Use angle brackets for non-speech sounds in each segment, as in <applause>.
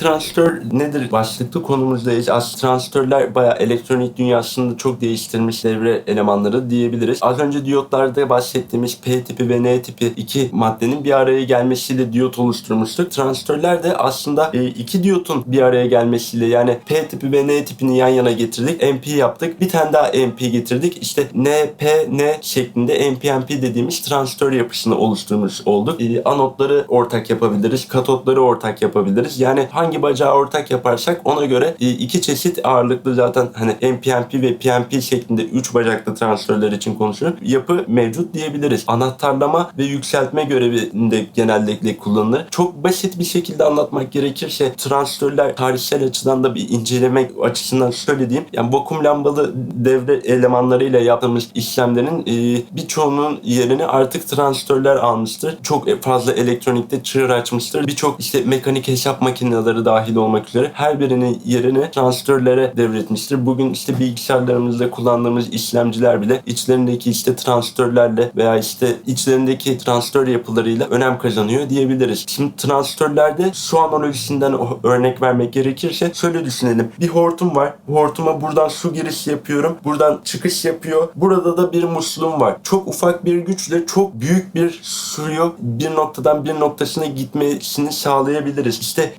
transistör nedir başlıklı konumuzdayız. Aslında transistörler bayağı elektronik dünyasını çok değiştirmiş devre elemanları diyebiliriz. Az önce diyotlarda bahsettiğimiz P tipi ve N tipi iki maddenin bir araya gelmesiyle diyot oluşturmuştuk. Transistörler de aslında e, iki diyotun bir araya gelmesiyle yani P tipi ve N tipini yan yana getirdik. MP yaptık. Bir tane daha MP getirdik. İşte N, P, N şeklinde NPNP dediğimiz transistör yapısını oluşturmuş olduk. E, anotları ortak yapabiliriz. Katotları ortak yapabiliriz. Yani hangi bacağı ortak yaparsak ona göre e, iki çeşit ağırlıklı zaten hani NPNP ve PNP şeklinde üç bacaklı transistörler için konuşuyorum. Yapı mevcut diyebiliriz. Anahtarlama ve yükseltme görevinde genellikle kullanılır. Çok basit bir şekilde anlatmak gerekirse transistörler tarihsel açıdan da bir incelemek açısından şöyle diyeyim. Yani vakum lambalı devre elemanlarıyla yaptığımız işlemlerin e, birçoğunun yerini artık transistörler almıştır. Çok fazla elektronikte çığır açmıştır. Birçok işte mekanik hesap makineleri dahil olmak üzere her birinin yerini transistörlere devretmiştir. Bugün işte bilgisayarlarımızda kullandığımız işlemciler bile içlerindeki işte transistörlerle veya işte içlerindeki transistör yapılarıyla önem kazanıyor diyebiliriz. Şimdi transistörlerde su analojisinden örnek vermek gerekirse şöyle düşünelim. Bir hortum var. Hortuma buradan su girişi yapıyorum. Buradan çıkış yapıyor. Burada da bir musluğum var. Çok ufak bir güçle çok büyük bir suyu bir noktadan bir noktasına gitmesini sağlayabiliriz. İşte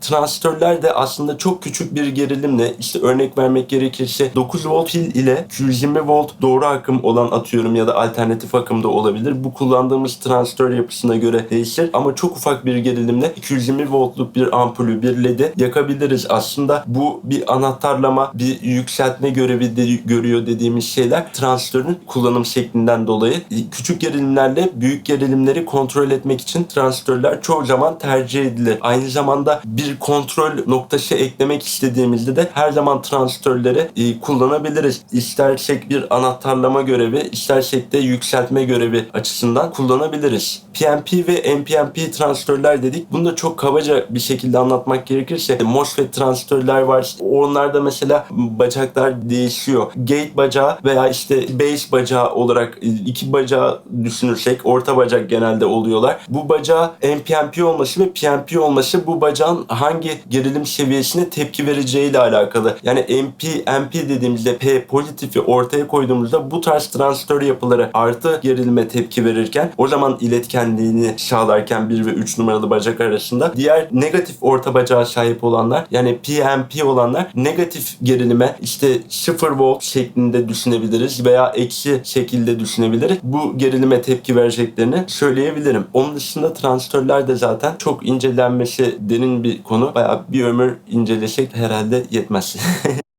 transistörler de aslında çok küçük bir gerilimle işte örnek vermek gerekirse 9 volt pil ile 220 volt doğru akım olan atıyorum ya da alternatif akımda olabilir. Bu kullandığımız transistör yapısına göre değişir ama çok ufak bir gerilimle 220 voltluk bir ampulü bir ledi yakabiliriz. Aslında bu bir anahtarlama, bir yükseltme görevi de görüyor dediğimiz şeyler transistörün kullanım şeklinden dolayı küçük gerilimlerle büyük gerilimleri kontrol etmek için transistörler çoğu zaman tercih edilir. Aynı zamanda bir kontrol noktası eklemek istediğimizde de her zaman transistörleri e, kullanabiliriz. İstersek bir anahtarlama görevi, istersek de yükseltme görevi açısından kullanabiliriz. PNP ve NPNP transistörler dedik. Bunu da çok kabaca bir şekilde anlatmak gerekirse MOSFET transistörler var. Onlarda mesela bacaklar değişiyor. Gate bacağı veya işte base bacağı olarak e, iki bacağı düşünürsek orta bacak genelde oluyorlar. Bu bacağı NPNP olması ve PNP olması bu bacağın hangi gerilim seviyesine tepki vereceğiyle alakalı. Yani MP, MP dediğimizde P pozitifi ortaya koyduğumuzda bu tarz transistör yapıları artı gerilime tepki verirken o zaman iletkenliğini sağlarken 1 ve 3 numaralı bacak arasında diğer negatif orta bacağa sahip olanlar yani PNP olanlar negatif gerilime işte 0 volt şeklinde düşünebiliriz veya eksi şekilde düşünebiliriz. Bu gerilime tepki vereceklerini söyleyebilirim. Onun dışında transistörler de zaten çok incelenmesi derin bir konu. Bayağı bir ömür incelesek herhalde yetmez. <laughs>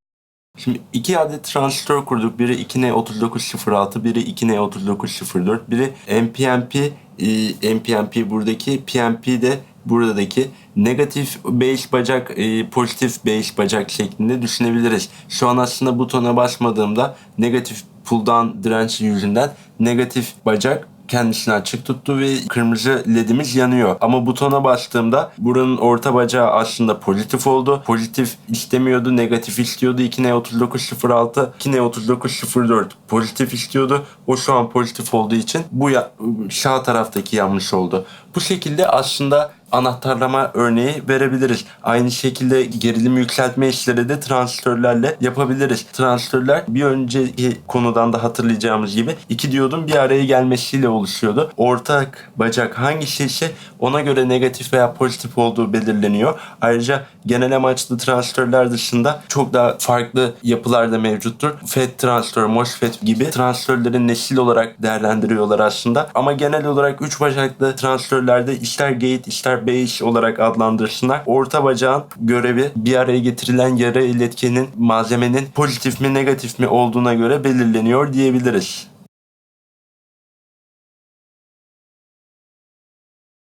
Şimdi iki adet transistör kurduk. Biri 2N3906, biri 2N3904, biri MPNP, e, MPNP buradaki, PNP de buradaki negatif base bacak, e, pozitif base bacak şeklinde düşünebiliriz. Şu an aslında butona basmadığımda negatif pull down direnci yüzünden negatif bacak kendisini açık tuttu ve kırmızı ledimiz yanıyor. Ama butona bastığımda buranın orta bacağı aslında pozitif oldu. Pozitif istemiyordu, negatif istiyordu. 2N3906, 2N3904 pozitif istiyordu. O şu an pozitif olduğu için bu ya, sağ taraftaki yanlış oldu. Bu şekilde aslında anahtarlama örneği verebiliriz. Aynı şekilde gerilim yükseltme işleri de transistörlerle yapabiliriz. Transistörler bir önceki konudan da hatırlayacağımız gibi iki diyodun bir araya gelmesiyle oluşuyordu. Ortak bacak hangisi ise ona göre negatif veya pozitif olduğu belirleniyor. Ayrıca genel amaçlı transistörler dışında çok daha farklı yapılar da mevcuttur. FET transistör, MOSFET gibi transistörlerin nesil olarak değerlendiriyorlar aslında. Ama genel olarak 3 bacaklı transistörlerde ister gate ister base olarak adlandırsınlar. Orta bacağın görevi bir araya getirilen yarı iletkenin malzemenin pozitif mi negatif mi olduğuna göre belirleniyor diyebiliriz.